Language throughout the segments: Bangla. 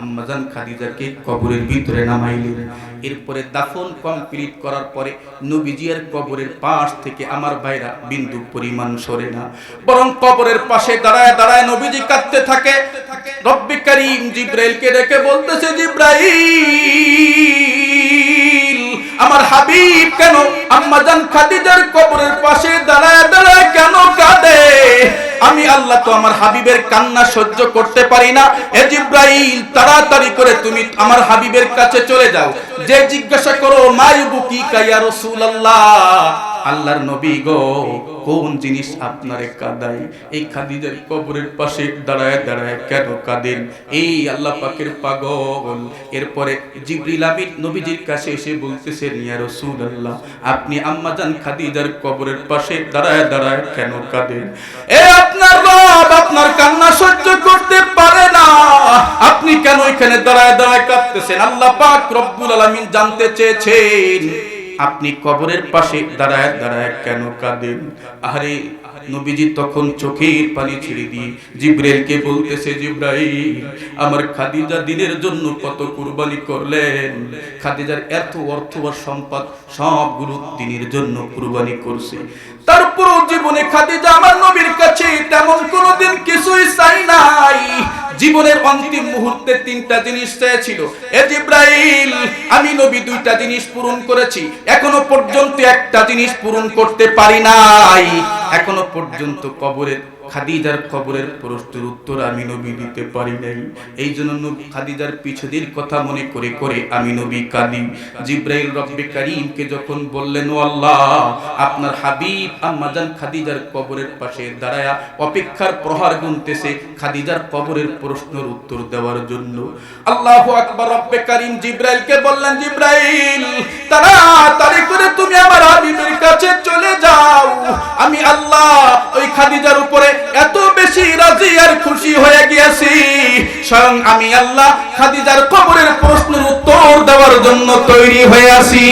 আম্মাজান খাদিজাকে কবরের ভিতরে নামাইলেন। এরপরে দাফন কমপ্লিট করার পরে নবীজির কবরের পাশ থেকে আমার ভাইরা বিন্দু পরিমাণ সরে না। বরং কবরের পাশে দাঁড়ায় দাঁড়ায় নবীজি কাঁদতে থাকে। রব্বি করিম জিব্রাইলকে ডেকে বলতেছে, জিব্রাইল, আমার হাবিব কেন আম্মাজান খাদিজার কবরের পাশে দাঁড়ায় দাঁড়ায় কেন কাঁদে? আমি আল্লাহ তো আমার হাবিবের কান্না সহ্য করতে পারি না। এ জিব্রাইল, তাড়াতাড়ি করে তুমি আমার হাবিবের কাছে চলে যাও। যে জিজ্ঞাসা করো মায়ুবু কি কাইয়া রাসূলুল্লাহ? আল্লাহর নবী গো, কোন জিনিস আপনারে কাঁদায়? এই খাদিজার কবরের পাশে দাঁড়ায় দাঁড়ায় কেন কাঁদেন? এই আল্লাহ পাকের পাগল। এরপরে জিবরিল আমিন নবীজির কাছে এসে বলতেছেন, ইয়া রাসূলুল্লাহ, আপনি আম্মাজান খাদিজার কবরের পাশে দাঁড়ায় দাঁড়ায় কেন কাঁদেন? এ আপনার রব, আপনার কান্না সহ্য করতে পারে না। আপনি কেন এখানে দাঁড়ায় দাঁড়ায় কাঁদতেছেন? আল্লাহ পাক রব্বুল আলামিন জানতে চেয়েছেন। আপনি কবরের পাশে দাঁড়ায় দাঁড়ায় কেন কাঁদেন? আরে নবীজি তখন চোখের পানি ছেড়ে দিয়ে জিব্রাইলকে বলতেছে, জিব্রাইল, আমার খাদিজা দিনের জন্য কত কুরবানি করলেন? খাদিজার এত অর্থ আর সম্পদ সবগুলো দিনের জন্য কুরবানি করছে। তারপরও জীবনে খাদিজা আমার নবীর কাছে তেমন কোনোদিন কিছুই চাই নাই। জীবনের অন্তিম মুহূর্তে তিনটা জিনিস চেয়েছিল। এ জিব্রাইল, আমি নবী দুইটা জিনিস পূরণ করেছি। এখনও পর্যন্ত একটা জিনিস পূরণ করতে পারি নাই। এখনও পর্যন্ত কবরের খাদিজার কবরের প্রশ্নের উত্তর আমি নবী দিতে পারি নাই। এই জন্য খাদিজার পিছনের কথা মনে করে করে আমি নবী কাদি। জিব্রাইল রব্বে কারিমকে যখন বললেন, ও আল্লাহ, আপনার হাবিব আম্মাজান খাদিজার কবরের পাশে দাঁড়ায়া অপেক্ষার প্রহার গুনতেছে খাদিজার কবরের প্রশ্নের উত্তর দেওয়ার জন্য। আল্লাহু আকবার রব্বে কারিম জিব্রাইলকে বললেন, জিব্রাইল, তাড়াতাড়ি করে তুমি আমার হাবিবের কাছে চলে যাও। আমি আল্লাহ খাদিজার উপরে এত বেশি রাজি আর খুশি হয়ে গিয়েছি। স্বয়ং আমি আল্লাহ খাদিজার কবরের প্রশ্নের উত্তর দেওয়ার জন্য তৈরি হয়ে আছি।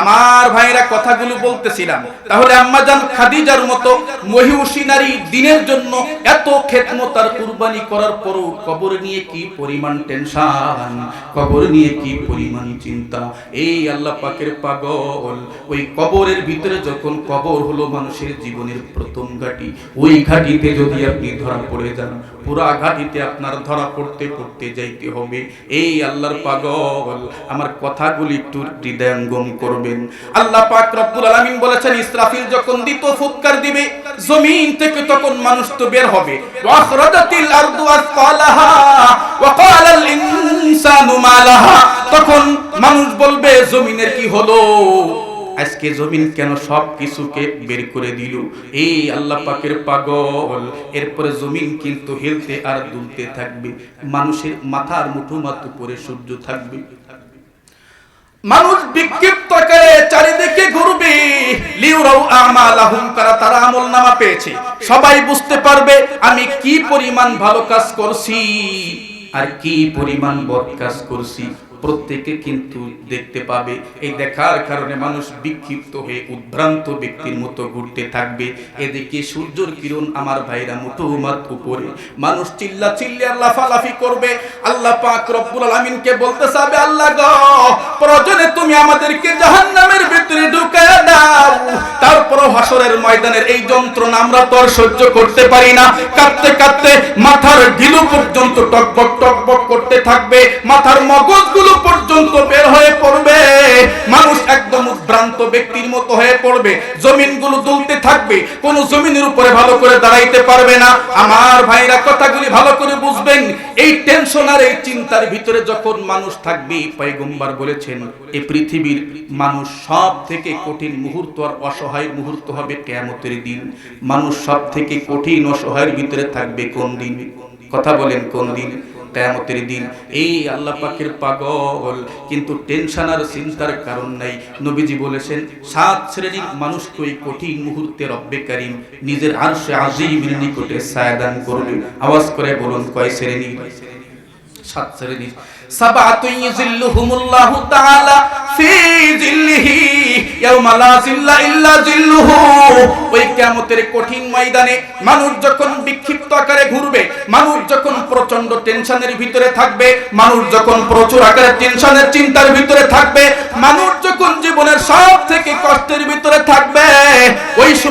আমার ভাইরা কথাগুলো বলতেছিলাম। তাহলে আম্মাজান খাদিজার মতো মহিউসী নারী দিনের জন্য এত খেদমত কুরবানি করার পরও কবর নিয়ে কি পরিমাণ টেনশন? কবর নিয়ে কি পরিমাণ চিন্তা? এই আল্লাহ পাকের পাগল। ওই কবরের ভিতরে যখন কবর হলো মানুষের জীবনের প্রথম ঘাটি, ওই ঘাটিতে যদি আপনি ধরা পড়ে যান, পুরা ঘাটিতে আপনার ধরা পড়তে পড়তে যাইতে হবে। এই আল্লাহর পাগল। আমার কথাগুলি একটু হৃদয়ঙ্গম করবেন। আল্লাহ পাক রব্বুল আলামিন বলেছেন, ইসরাফিল যখন দ্বিতীয় ফুৎকার দিবে, জমিন থেকে তখন মানুষ তো বের হবে। ওয়াখরাজাতিল আরদু আসফালাহা ওয়া ক্বালাল ইনসানু মা লাহা তখন মানুষ বলবে, জমিনের কি হলো? আজকে জমিন কেন সব কিছুকে বের করে দিল? এই আল্লাহ পাকের পাগল। এরপরে জমিন কিন্তু হেলতে আর দুলতে থাকবে। মানুষের মাথার মুঠো মাত্র উপরে সূর্য থাকবে। মানুষ বিক্ষিপ্ত করে চারিদিকে ঘুরবে। লিউরাউ আমালাহুম কারা তারা আমল নামা পেয়েছে। সবাই বুঝতে পারবে, আমি কি পরিমাণ ভালো কাজ করছি, আর কি পরিমাণ বদ কাজ করছি। প্রত্যেকে কিন্তু দেখতে পাবে। এই দেখার কারণে মানুষ বিক্ষিপ্ত হয়ে উদ্ভ্রান্ত ব্যক্তির মতো ঘুরতে থাকবে। এদিকে সূর্যর কিরণ আমার ভাইরা মুঠো মাত উপরে। মানুষ চিল্লা চিল্লি আল্লাহ লাফালাফি করবে। আল্লাহ পাক রব্বুল আলামিনকে বলতে চাবে, আল্লাহ গো, প্রয়োজনে তুমি আমাদেরকে জাহান্নামের হাসরের ময়দানের এই যন্ত্রণা আমরা তো আর সহ্য করতে পারি না। কাঁদতে কাঁদতে মাথার গিলু পর্যন্ত টকবক টকবক করতে থাকবে। মাথার মগজগুলো পর্যন্ত বের হয়ে পড়বে। মানুষ একদম উদ্ভ্রান্ত ব্যক্তির মতো হয়ে পড়বে। জমিনগুলো দুলতে থাকবে। কোন জমিনের উপরে ভালো করে দাঁড়াইতে পারবে না। আমার ভাইরা কথাগুলি ভালো করে বুঝবেন। এই টেনশন আর এই চিন্তার ভিতরে যখন মানুষ থাকবে, পয়গম্বার বলেছেন এই পৃথিবীর মানুষ সব থেকে কঠিন মুহূর্ত আর অসহায় মুহূর্ত হবে কেয়ামতের দিন। মানুষ সব থেকে কঠিন অসহায়ের ভিতরে থাকবে কোন দিন? কথা বলেন কোন দিন? কেয়ামতের দিন। এই আল্লাহ পাকের পাগল, কিন্তু টেনশন আর চিন্তার কারণ নাই। নবীজি বলেছেন, সাত শ্রেণির মানুষকে ওই কঠিন মুহূর্তে রব্বে কারিম নিজের আরশে আজিমের নিকটে সায়দান করবে। আওয়াজ করে বলুন, কয় শ্রেণি? সাত শ্রেণির সাবাতুন ইযিল্লুহুমুল্লাহু তাআলা ফি ইয়াওমা লা ইল্লা ওই কিয়ামতের কঠিন ময়দানে মানুষ যখন বিক্ষিপ্ত আকারে ঘুরবে, মানুষ যখন প্রচণ্ড টেনশনের ভিতরে থাকবে, মানুষ যখন প্রচুর আকারে টেনশনের চিন্তার ভিতরে থাকবে, মানুষ যখন জীবনের সব থেকে কষ্টের ভিতরে থাকবে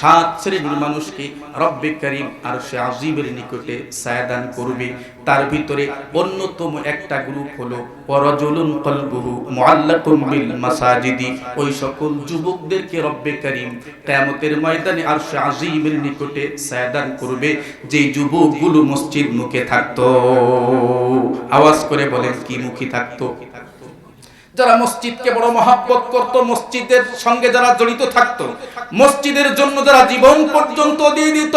সাত শ্রেণির মানুষকে রব্বে করিম আর সে আজিবের নিকটে সায়াদান করবে। তার ভিতরে অন্যতম একটা গ্রুপ হলো পরজলুন কলবুহু মুআল্লাকুম বিল মাসাজিদি। ওই সকল যুবকদেরকে রব্বে করিম কিয়ামতের ময়দানে আর সে আজিবের নিকটে সায়াদান করবে। যে যুবকগুলো মসজিদ মুখে থাকতো, আওয়াজ করে বলেন, কি মুখী থাকতো? যারা মসজিদকে বড় মহাব্বত করত, মসজিদের সঙ্গে যারা জড়িত থাকত, মসজিদের জন্য যারা জীবন পর্যন্ত দিয়ে দিত,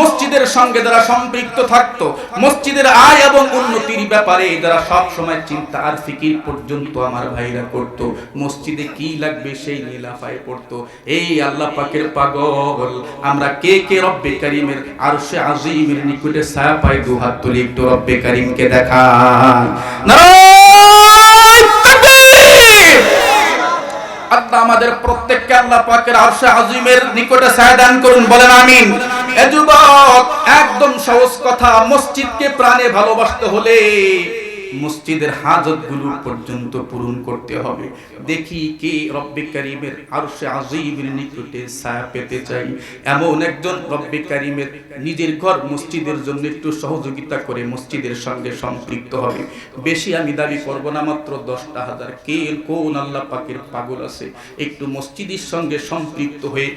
মসজিদের সঙ্গে যারা সম্পৃক্ত থাকত, মসজিদের আয় এবং উন্নতির ব্যাপারে যারা সব সময় চিন্তা আর ফিকির পর্যন্ত আমার ভাইরা করত, মসজিদে কি লাগবে সেই নীলাফায় পড়তো, এই আল্লাহ পাকের পাগল। আমরা কে কে রব্বে কারিমের আর সে আজিমের নিকটে ছায়া পাই দু হাত তুলি, একটু রব্বে কারিমকে দেখা আল্লাহ আমাদের প্রত্যেককে আল্লাহ পাকের আরশে আজিমের নিকটে সায়দান করুন, বলেন আমিন। এ যুবক, একদম সহজ কথা, মসজিদকে প্রাণে ভালোবাসতে হলে মসজিদের হাজতগুলো পর্যন্ত পূরণ করতে হবে। দেখি কে রব্বে কারিমের আরশে আজিমের নিকটে ছায়া পেতে চাই। এমন একজন রব্বে কারিমের নিজের ঘর মসজিদের জন্য একটু সহযোগিতা করে মসজিদের সঙ্গে সম্পৃক্ত হবে। বেশি আমি দাবি করব না, মাত্র দশটা হাজার। কে কোন আল্লাহ পাকের পাগল আছে? একটু মসজিদের সঙ্গে সম্পৃক্ত হয়ে